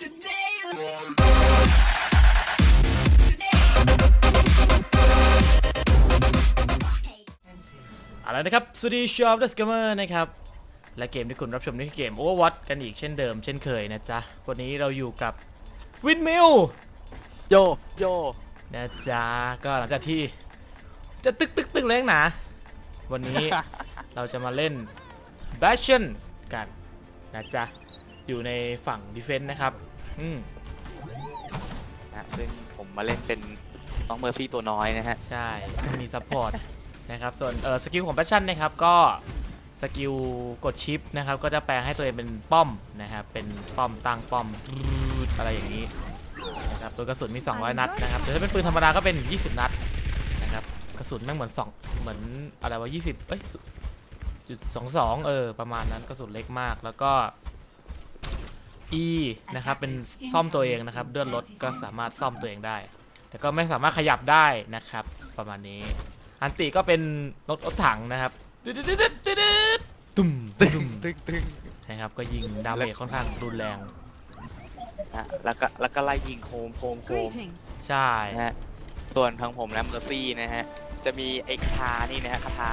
เอาละนะครับ สวัสดีชาวดัสกัมเมอร์นะครับ และเกมที่คุณรับชมนี่คือเกม Overwatch กันอีกเช่นเดิมเช่นเคยนะจ๊ะ วันนี้เราอยู่กับวินมิลโยโยนะจ๊ะ ก็หลังจากที่จะตึกตึกตึกเลยนักหนาวันนี้เราจะมาเล่น b a s h i o n กันนะจ๊ะ อยู่ในฝั่ง Defense นะครับ อืมนะซึ่งผมมาเล่นเป็นน้องเมอร์ซี่ตัวน้อยนะฮะ ใช่มีซัพพอร์ต นะครับ ส่วนเออสกิลของ Passion นะครับ ก็สกิลกดชิปนะครับ ก็จะแปลงให้ตัวเองเป็นป้อมนะครับ เป็นป้อมตั้งป้อมอะไรอย่างนี้นะครับตัวกระสุนมี 200 นัดนะครับแต่ถ้าเป็นปืนธรรมดาก็เป็น 20 นัดนะครับ กระสุนแม่งเหมือนสองเหมือนอะไรวะ20เอ้ยจุดสองสองเออ ประมาณนั้นกระสุนเล็กมาก แล้วก็ E นะครับเป็นซ่อมตัวเองนะครับเลื่อนรถก็สามารถซ่อมตัวเองได้ แต่ก็ไม่สามารถขยับได้นะครับ ประมาณนี้ อันติก็เป็นรถรถถังนะครับตึ๊ดตึ๊ดตึ๊ดตึ๊ดตึ๊ดตุ้มตึงตุ้มตึงตึงนะครับก็ยิงดาเมจค่อนข้างรุนแรงนะแล้วก็แล้วก็ไล่ยิงโคมโคมโคม Greetings. ใช่นะฮะส่วนทางผมนะเมอร์ซี่นะฮะจะมีไอ้คาถานี่นะฮะคาถา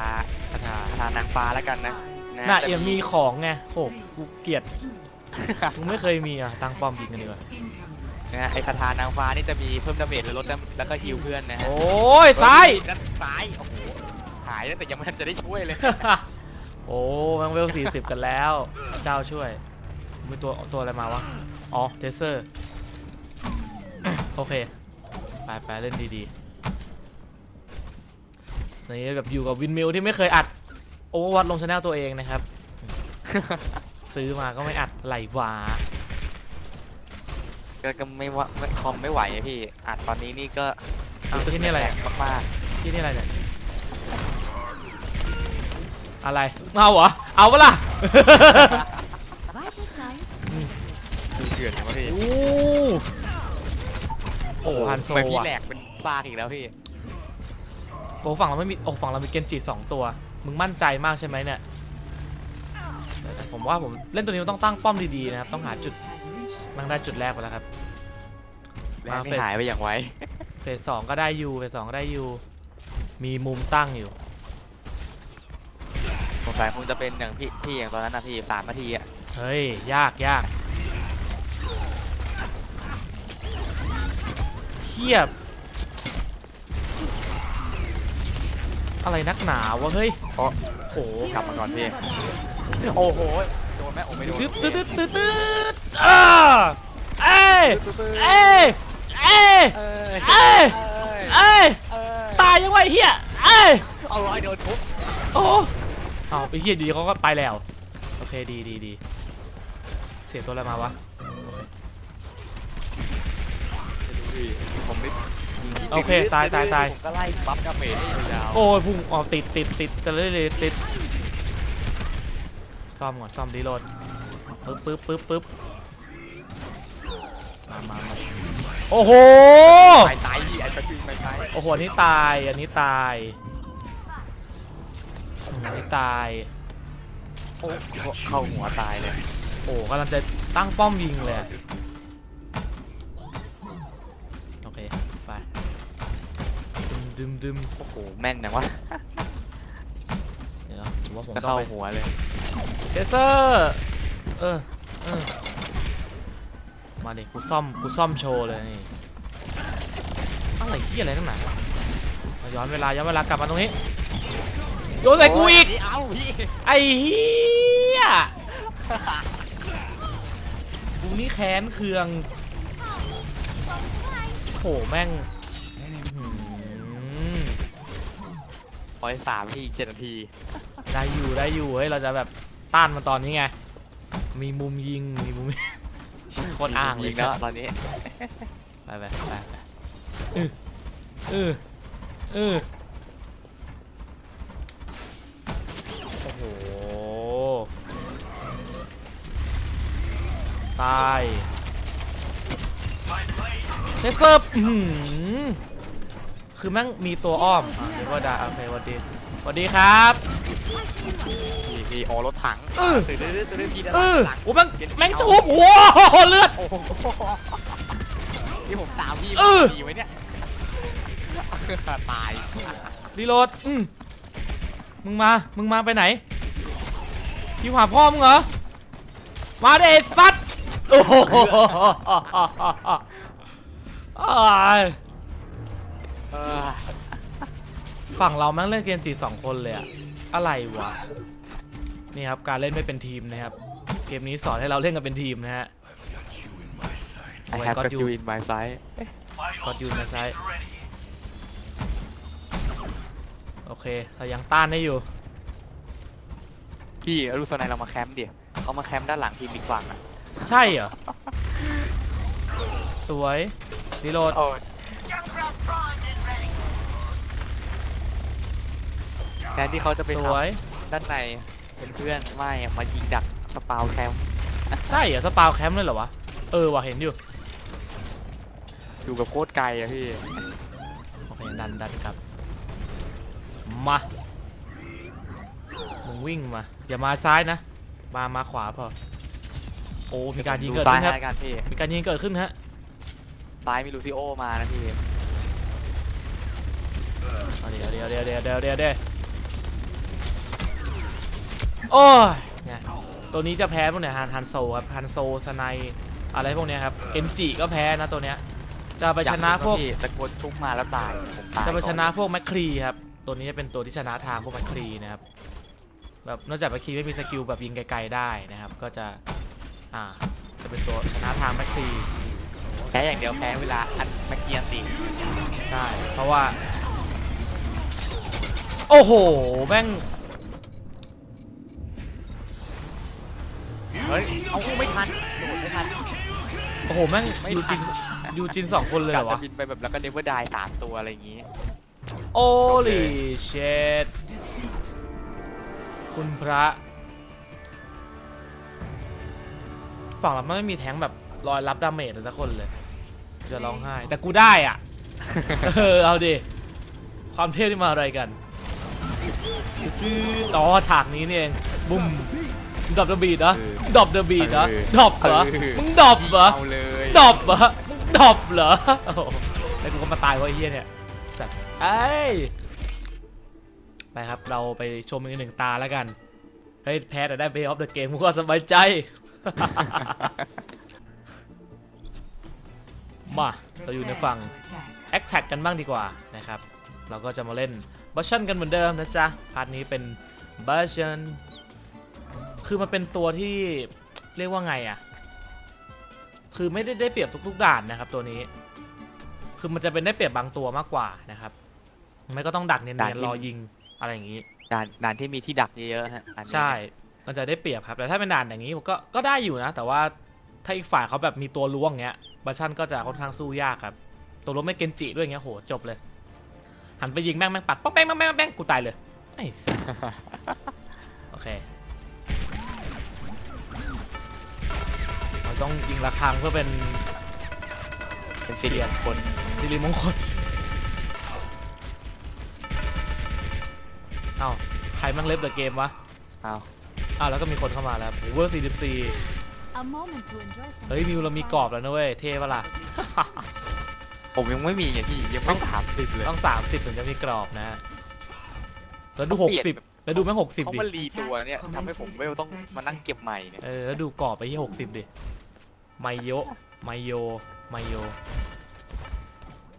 คาถาคาถานางฟ้าแล้วกันนะนะน่าจะเอี่ยมมีของไงโอ้กูเกลียด กูไม่เคยมีอะตั้งป้อมยิงกันดีกว่านะฮะไอ้คาถานางฟ้านี่จะมีเพิ่มดาเมจหรือลดดาแล้วก็ฮิวเพื่อนนะฮะโอ้ยซ้าย ด้านซ้ายโอ้โหหายแล้วแต่ยังไม่ทันจะได้ช่วยเลยโอ้แมังเวลสี่สิบกันแล้วพระเจ้าช่วยมีตัวตัวอะไรมาวะ อ๋อ เทเซอร์ โอเค ไปไปเล่นดีๆ นี่แบบอยู่กับวินมิลที่ไม่เคยอัด โอเวอร์วัตลงช anel ตัวเองนะครับ ซื้อมาก็ไม่อัดไหลหวาก็ก็ไม่ว่าไม่คอมไม่ไหวอะพี่อัดตอนนี้นี่ก็อ้าวรู้สึกที่นี่อะไร แปลอะกมากที่นี่อะไรเนี่ย อะไรเอาเหรอ เอาปะล่ะ Vital signs. ๆดูเดือดนะพี่โอ้โอ้ฮันโซทำไมพี่อะแหลกเป็นซากอีกแล้วพี่ โอ้ฝั่งเราไม่มีโอ้ฝั่งเรามีเกนจิสองตัว มึงมั่นใจมากใช่ไหมเนี่ยแต่ ผมว่าผมเล่นตัวนี้มันต้องตั้งป้อมดีๆนะครับ ต้องหาจุดมันได้จุดแรกไปแล้วครับ แรงไม่หายไปอย่างไวเฟสสองก็ได้อยู่เฟสสองก็ได้อยู่ มีมุมตั้งอยู่สงสัยคงจะเป็นอย่างพี่พี่อย่างตอนนั้นนะพี่สามนาทีอะเฮ้ย ยากยากเทียบ อะไรนักหนาวะเฮ้ย โอ้โหกลับมาก่อนพี่ โอ้โห โดนไหมโอ้ไม่โดนตึ๊ดตึ๊ดตึ๊ดตึ๊ดตึ๊ดอ่าเอ้ยเอ้ยเอ้ยเอ้ยเอ้ยเอ้ยเอ้ยเอ้ยตายยังไงเฮียเอ้ยเอาร้อยโดนทุบโอ้เอาไปเฮียดีเขาก็ไปแล้ว โอเคดีดีดีเสียตัวอะไรมาวะผมไม่โอเคตายตายตายผมก็ไล่บัฟดาเมจให้ยาวโอ้ยพุ่งออกติดติดติดแต่เลยเลยติด ซ่อมก่อนซ่อมดีโหลดปึ๊บปึ๊บปึ๊บปึ๊บมามามาโอ้โห ไปซ้ายพี่ไอ้ตะกี้ไปซ้ายโอ้โหอันนี้ตาย อันนี้ตาย อันนี้ตาย โอ้เข้าหัวตายเลย โอ้กำลังจะตั้งป้อมยิงเลยอะโอเค ไป ดึมดึมดึมโอ้โหแม่นจังวะเดี๋ย วผมว่าผมจะต้องเข้าไปหัวเลยเทเซอร์เออเออมาดิกูซ่อมกูซ่อมโชว์เลยนี่อะไรที่อะไรนั่นหนามาย้อนเวลาย้อนเวลากลับมาตรงนี้โยนใส่กูอีกโเอ้าพี่ไอ้เหี้ยกูนี่แค้นเคืองโหแม่งอื้อหือปล่อยสามพี่อีกเจ็ดนาที ได้อยู่ได้อยู่เฮ้ยเราจะแบบต้านมันตอนนี้ไง มีมุมยิงมีมุมโคตรอ้างเลยิยงแล้วตอนนี้ไปไปไปไปเออเออเออโอ้โหตายเทสเซอร์อื้อหือคือแม่งมีตัวอ้อมอะเดี๋ยวก็ด่าโอเคสวัสดีสวัสดีครับ พี่มีโอรถถังเออ ตื่นตื่นตื่นพี่ด้านเออหลัง โอ้แม่งเย็นแม่งเอาชูบโอ้โหเลือด โอ้โหนี่ผมตามพี่เออ ดีไว้เนี่ย ตาย รีโหลดอืมมึงมา มึงมาไปไหนพี่หาพ่อมึงเหรอ มาเดไอ้สัตว์โอ้โหอ้ายเออฝั่งเราแม่งเล่นเกมจีสองคนเลยอะ อะไรวะ นี่ครับการเล่นไม่เป็นทีมนะครับ เกมนี้สอนให้เราเล่นกันเป็นทีมนะฮะไอแฮป Got กับ you ยูอินไมซ์ไซกดยูนมาซ้ายโอเคเรายังต้านได้อยู่ พี่ลูกสไนเรามาแคมป์ดิเขามาแคมป์ด้านหลังทีมอีกฝั่งอะใช่เหรอ สวยรีโหลด โอ้ย ทนที่เขาจะไปสทวยำด้านในเป็นเพื่อนไม่อะมายิงดักสปาวแคมป์ใช่เหรอสปาวแคมป์เลยเหรอวะ เออว่ะเห็นอยู่ อยู่กับโคตรไกลอะพี่โอเค ดันดันครับ มา มึงวิ่งมา อย่ามาซ้ายนะ มา มาขวาพอ โอ้ มีการยิงดูเกิดซ้าขึ้ยนครับให้กันพี่มีการยิงเกิดขึ้นฮะ ซ้ายมีลูซิโอมานะพี่เอาเดี๋ยวเดี๋ยวเดี๋ยวเดี๋ยวเดี๋ยวเดี๋ยวเดี๋ยว โอ้ยเนี่ยตัวนี้จะแพ้พวกเนี่ยฮันฮันโซครับฮันโซสไนอะไรพวกเนี้ยครับเอนจิก็แพ้นะตัวเนี้ยจะไปชนะพวกอยาขึ้พี่ตะโกนทุบมาแล้วตายผมตายจะไปชนะก่อพวกแมคครีครับตัวนี้จะเป็นตัวที่ชนะทางพวกแมคครีนะครับแบบนอกจากแมคครีไม่มีสกิลแบบยิงไกลๆได้นะครับ ก็จะอ่าจะเป็นตัวชนะทางแมคครีแพ้อย่างเดียวแพ้เวลาอันแมคเคียนตีใช่เพราะว่า โอ้โหแม่ง เฮ้ยเอาไม่ทันโดดไม่ทัน โอ้โหแม่งไม่ยูทัจินน ยูจินสองคนเลยเหรอกะวะจะบินไปแบบแล้วก็เนเวอร์ไดสามตัวอะไรอย่างงี้ โอ้ลีเชดคุณพระฝั่งเราไม่มีแท้งแบบรอยรับดาเมจเลยสักคนเลย จะร้องไห้ แต่กูได้อะ เออเอาดิ ความเทพที่มาอะไรกันต่อฉากนี้นี่เองบุ้ม ดรอปเดอะบีดเหรอเออดรอปเดอะบีดเหรอเออดรอปเหรอเออมึงดรอปเหรอเอาเลยดรอปเหรอมึงดรอปเหรอโอ้โหแล้วกูก็มาตายเพราะไอ้เหี้ยเนี่ยสัตว์ไอ้ยไปครับเราไปชมอีกหนึ่งตาแล้วกันเฮ้ยแพ้แต่ได้เบย์ออฟเดอะเกมกูก็สบายใจ มาเราอยู่ในฝั่งแอคแท็กกันบ้างดีกว่านะครับ เราก็จะมาเล่นบัชชันกันเหมือนเดิมนะจ๊ะ พาร์ทนี้เป็นบัชชัน คือมันเป็นตัวที่เรียกว่าไงอะคือไม่ได้ได้เปรียบทุกๆด่านนะครับ ตัวนี้ คือมันจะเป็นได้เปรียบบางตัวมากกว่านะครับ ไม่ก็ต้องดักเนีด่ายนนที่ ๆรอยิงอะไรอย่างนี้ ด่านด่านที่มีที่ดักเยอะๆฮะอันนี้ใช่ มันจะได้เปรียบครับ แต่ถ้าเป็นด่านอย่างนี้ก็ก็ได้อยู่นะ แต่ว่าถ้าอีกฝ่ายเขาแบบมีตัวล้วงเงี้ยบัชชันก็จะค่อนข้างสู้ยากครับ ตัวล้วงไม่เกนจิด้วยเงี้ยโหจบเลย หันไปยิงแม่งแม่งปัดป๊อกแป้งแม่งแม่งแม่งกูตายเลยไอ้สัส โอเค ต้องยิงระฆังเพื่อเป็นเป็นสิริมงคลสิริมงคลเอ้าใครแมั่งเล็บเดอะเกมวะเอาอ้าวแล้วก็มีคนเข้ามาแล้วเวอร์44 A moment to enjoy some เฮ้ยมิวเรามีกรอบแล้วนะเว้ยเท่ปะล่ะ ผมยังไม่มีไงพี่ยังไม่สามสิบเลยต้อง 30ถึงจะมีกรอบนะฮะแล้วดูเขาเปลี่ยนแบบ60 แล้วดูแม่ง60เขาดิมารีตัวเนี่ยทำให้ผมไม่ต้องมานั่งเก็บใหม่เนี่ยเออแล้วดูกรอบไปที่ 60 ดิ ไมโยไมโยไมโย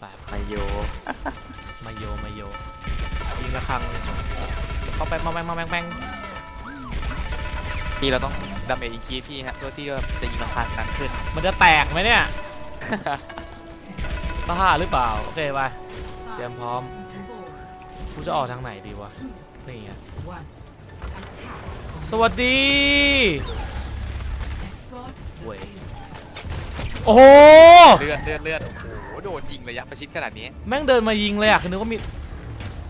แบบไมโยไมโยไมโยยิงระฆังเข้าไปมาแบงมาแบงแบงพี่เราต้องดาเมจอีกทีพี่ฮะเพื่อที่ว่าจะยิงราคานั้นขึ้น มันจะแตกไหมเนี่ยบ้าหรือเปล่า โอเคไปเตรียมพร้อมกูจะออกทางไหนดีวะ นี่ไงสวัสดีเว้ย โอ้โห เลือดเลือดเลือดโอ้โหโดนยิงระยะประชิดขนาดนี้แม่งเดินมายิงเลยอะคือนึกว่ามี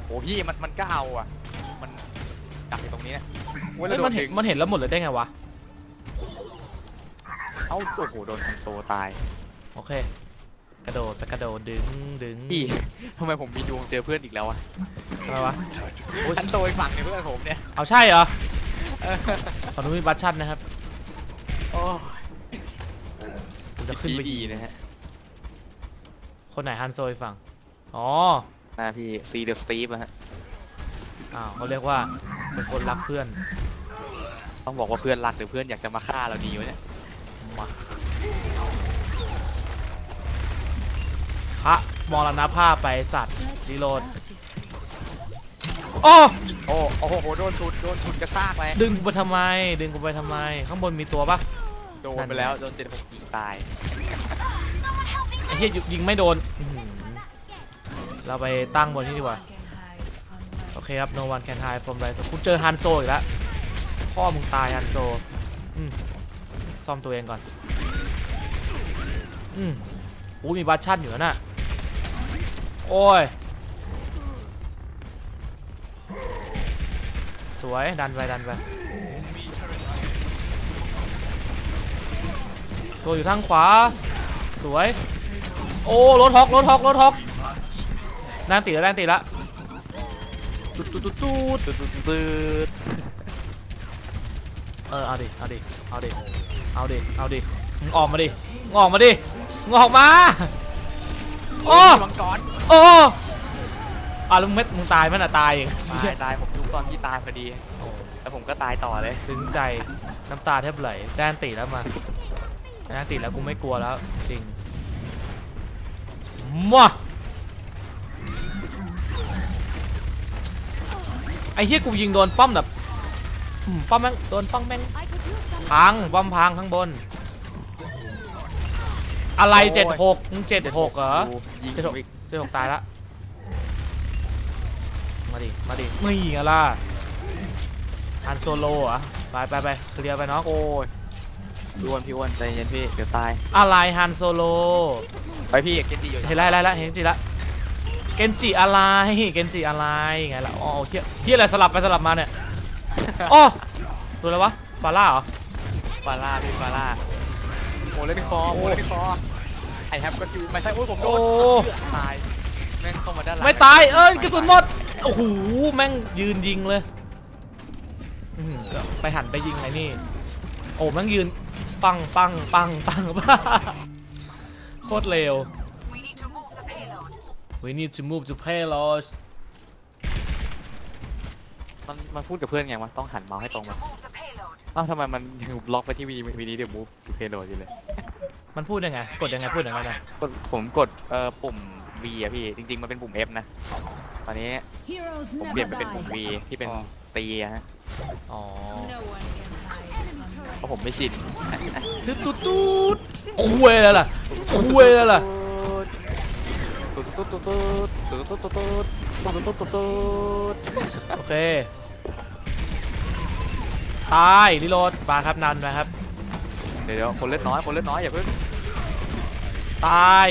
โอ้พี่มันมันก็เอาอะ มันดักอยู่ตรงนี้เนี่ยโอ้ยแล้เฮ้วยโดมันนเห็ดึนงมันเห็นแล้วหมดเลยได้ไงวะ เอ้าโอ้โหโดนคอนโซลตายโอเค กระโดดไปกระโดดดึงดึงพี่ทำไมผมมีดวงเจอเพื่อนอีกแล้วอะอะไรวะโอ้ยคอนโซลอีกฝั่งในเพื่อนผมเนี่ยเอาใช่เหรอฝั่งนู้นมีบัตชันนะครับโอ้กู จะขึ้นดีไปดียิงนะฮะ คนไหนฮันโซอีกฝั่งอ๋อ หน้าพี่ซีเดอะสตีฟนะฮะ อ้าวเขาเรียกว่าเป็นคนรักเพื่อน ต้องบอกว่าเพื่อนรักหรือเพื่อนอยากจะมาฆ่าเราดีวะเนี่ยมาพระมรณภาพไปสัตว์รีโหลดโอ้โอ้โอ้โห โดนชุด โดนชุดกระชากไปดึงกูไปทำไม ดึงกูไปทำไม ข้างบนมีตัวปะ โดนไปแล้วโดนเจ็ดหกยิงตาย ไอ้เหี้ยยิงไม่โดนอื้อหือเราไปตั้งบนนี้ดีกว่า โอเคครับ no one can hide from r i กูเจอฮันโซอีกแล้ว พ่อมึงตายฮันโซอืมซ่อมตัวเองก่อน อืมอู้มีบัตชั่นอยู่แล้วน่ะ โอ้ย สวย ดันไปดันไป ตัวอยู่ทางขวา สวย โอ้รถฮอกรถฮอกรถฮอกนานติแล้วนานติแล้วตุ๊ดตุ๊ดตุ๊ดตุ๊ดตืดตืดตืดเออเอาดิเอาดิเอาดิเอาดิเอาดิมึงออกมาดิมึงออกมาดิมึงออกมาโอ้มังกรโอ้อะแล้วมึงไม่มึงตายไหมน่ะตายเองตายตายผมทุกตอนที่ตายพอดีโอ้แล้วผมก็ตายต่อเลยซึ้งใจน้ำตาแทบไหลแดนติแล้วมา แดนติแล้วกูไม่กลัวแล้ว จริงมาไอ้เหี้ยกูยิงโดนป้อมแบบอืมป้อมแม่งโดนป้อมแม่ง I could use some พังป้อมพังข้างบน อะไรโอ้ยเจ็ดหกมึงเจ็ดหกเหรอยิงเจ็ดหผกมอีกเจ็ดหกตายละมาดิมาดิไม่ยิงอะล่ะอันโซโลเหรอะไปไปไปเคลียร์ไปเนาะโอ้ย พี่อ้วนพี่อ้วนใจเย็นพี่เดี๋ยวตายอะไรฮันโซโล ไปพี่เกนจิอยู่เห็นไรไรละเห็นจิละเกนจิอะไรเกนจิอะไรไงล่ะอ๋อเฮียเฮียอะไรสลับไปสลับมาเนี่ยอ๋อตัวอะไรวะฟาร่าเหรอฟาร่าพี่ฟาร่าโอ้เล่นคอโอ้เล่นคอไอแฮปก็อยู่ไม่ใช่โอ้ยผมโดโอ้นตายแม่งเข้ามาด้านหลังไม่ตายเอ้ยกระสุนหมดโอ้โหแม่งยืนยิงเลยอื้อหือก็ไปหันไปยิงไอ้นี่โอ้แม่งยืน ปังปังปังปังปังโคตรเร็ว We need to move the payload มันมันพูดกับเพื่อนไงวะต้องหันเมาส์ให้ตรงมาอ้าวทำไมมันยังบล็อกไปที่วีวีนี้เดี๋ยวมูฟเพโลอยู่เลยมันพูดยังไง กดยังไงพูดยังไงนะกดผมกดเอ่อปุ่ม V อะพี่ จริง ๆ มันเป็นปุ่ม F นะ ตอนนี้ heroes ผมเปลี่ย never นไปเป็นปุ่ม V die. ที่เป็นตีอะฮะอ๋อ เพราะผมไม่ชินตุ๊ดตุ๊ดตุ๊ดคุยแล้วล่ะคุยแล้วล่ะตุ๊ดตุ๊ดตุ๊ดตุ๊ดตุ๊ดตุ๊ดตุ๊ดตุ๊ดตุ๊ดตุ๊ดตุ๊ดโอเคตายรีโหลดมาครับนันนะครับเดี๋ยวเดี๋ยวคนเล่นน้อยคนเล่นน้อยอย่าเพิ่งตาย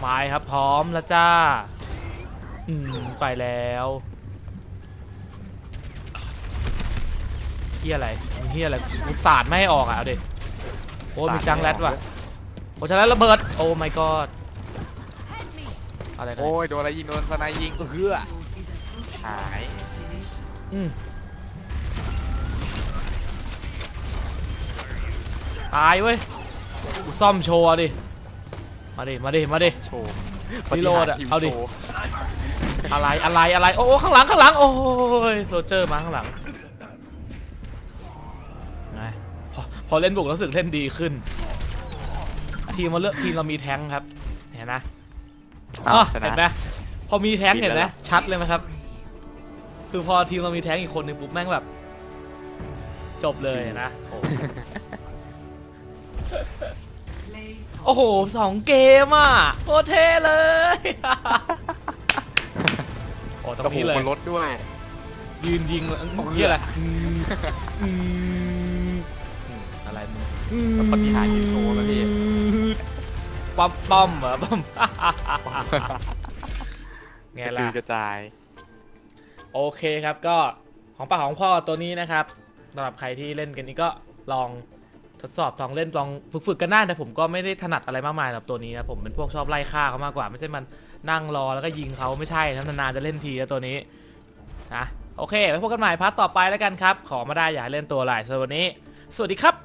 หมายครับพร้อมแล้วจ้า อืมไปแล้ว ฮียอะไรมึงเฮียอะไรกูสาดไม่ให้ออกอะเอาดิโอ้มีจังแรดว่ะโอ้จังแรดระเบิดโอ้ my god อะไรกันโอ้ยโดนอะไรยิงโดนสไนยิงเฮือหายอืมตายเว้ยกูซ่อมโชว์อะดิมาดิมาดิมาดิโชว์รีโหลดอะปฏิหรย์เอาดิฮิวโชว์อะไรอะไรอะไรโอ้โอ้ข้างหลังข้างหลังโอ้ยโซเจอร์มาข้างหลังไง อพอเล่นบุกแล้วรู้สึกเล่นดีขึ้น ทีมเราเลือกทีมเรามีแท้งค์ครับ เห็นนะอ้าอ๋วอชนะเห็นไหมพอมีแท้งค์บินเห็นไหมแล้วชัดเลยไหมครับ คือพอทีมเรามีแท้งค์อีกคนหนึงปุ๊บแม่งแบบ จบเลยนะโอ้โหสองเกมอะโคตรเท่เลยโอ้ตรงกระหูนี้เลยบนรถด้วย ยืนยิงเลยโอ้โหเหียอะไร ปฏิหารย์ฮิวโชว์แล้วพี่ป้อมป้อมเหรอป้อมไงกระล่ะจือกระจาย โอเคครับก็ของปากของพ่อตัวนี้นะครับสำหรับใครที่เล่นกันนี้ก็ลองทดสอบลองเล่นลองฝึกๆกันได้แต่ผมก็ไม่ได้ถนัดอะไรมากมายกับตัวนี้นะผมเป็นพวกชอบไล่ฆ่าเขามากกว่าไม่ใช่มันนั่งรอแล้วก็ยิงเขาไม่ใช่นะนานๆจะเล่นทีนะตัวนี้นะโอเคไว้พบกันใหม่พาร์ทต่อไปแล้วกันครับ ขอมาได้อย่าให้เล่นตัวอะไรสำหรับวันนี้ สวัสดีครับ